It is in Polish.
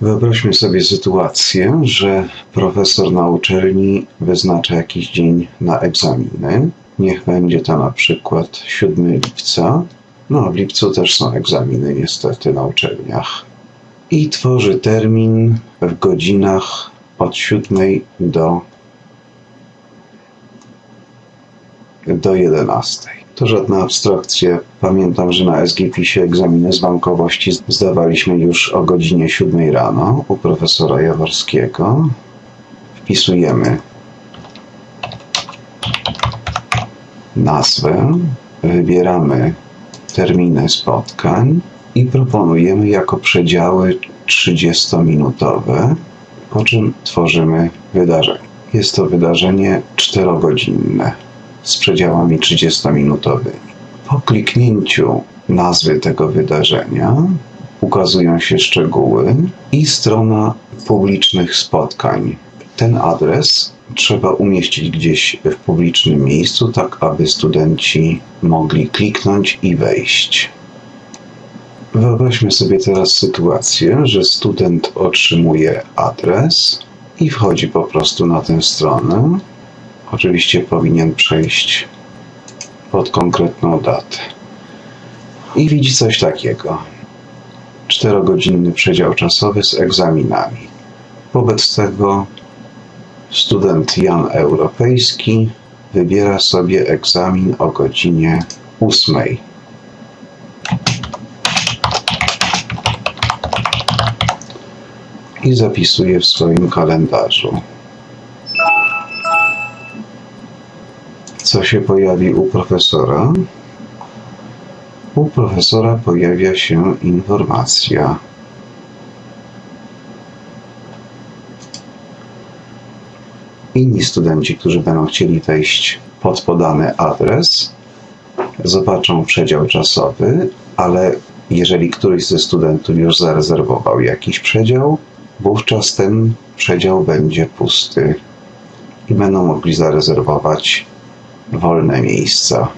Wyobraźmy sobie sytuację, że profesor na uczelni wyznacza jakiś dzień na egzaminy. Niech będzie to na przykład 7 lipca. No, w lipcu też są egzaminy niestety na uczelniach. I tworzy termin w godzinach od 7 do, do 11. To żadna abstrakcja. Pamiętam, że na SGP-ie egzaminy z bankowości zdawaliśmy już o godzinie 7 rano u profesora Jaworskiego. Wpisujemy nazwę, wybieramy terminy spotkań i proponujemy jako przedziały 30-minutowe, po czym tworzymy wydarzenie. Jest to wydarzenie 4-godzinne z przedziałami 30-minutowymi. Po kliknięciu nazwy tego wydarzenia ukazują się szczegóły i strona publicznych spotkań. Ten adres trzeba umieścić gdzieś w publicznym miejscu, tak aby studenci mogli kliknąć i wejść. Wyobraźmy sobie teraz sytuację, że student otrzymuje adres i wchodzi po prostu na tę stronę. Oczywiście powinien przejść pod konkretną datę. I widzi coś takiego. Czterogodzinny przedział czasowy z egzaminami. Wobec tego student Jan Europejski wybiera sobie egzamin o godzinie 8. I zapisuje w swoim kalendarzu. Co się pojawi u profesora? U profesora pojawia się informacja. Inni studenci, którzy będą chcieli wejść pod podany adres, zobaczą przedział czasowy, ale jeżeli któryś ze studentów już zarezerwował jakiś przedział, wówczas ten przedział będzie pusty i będą mogli zarezerwować wolne miejsca.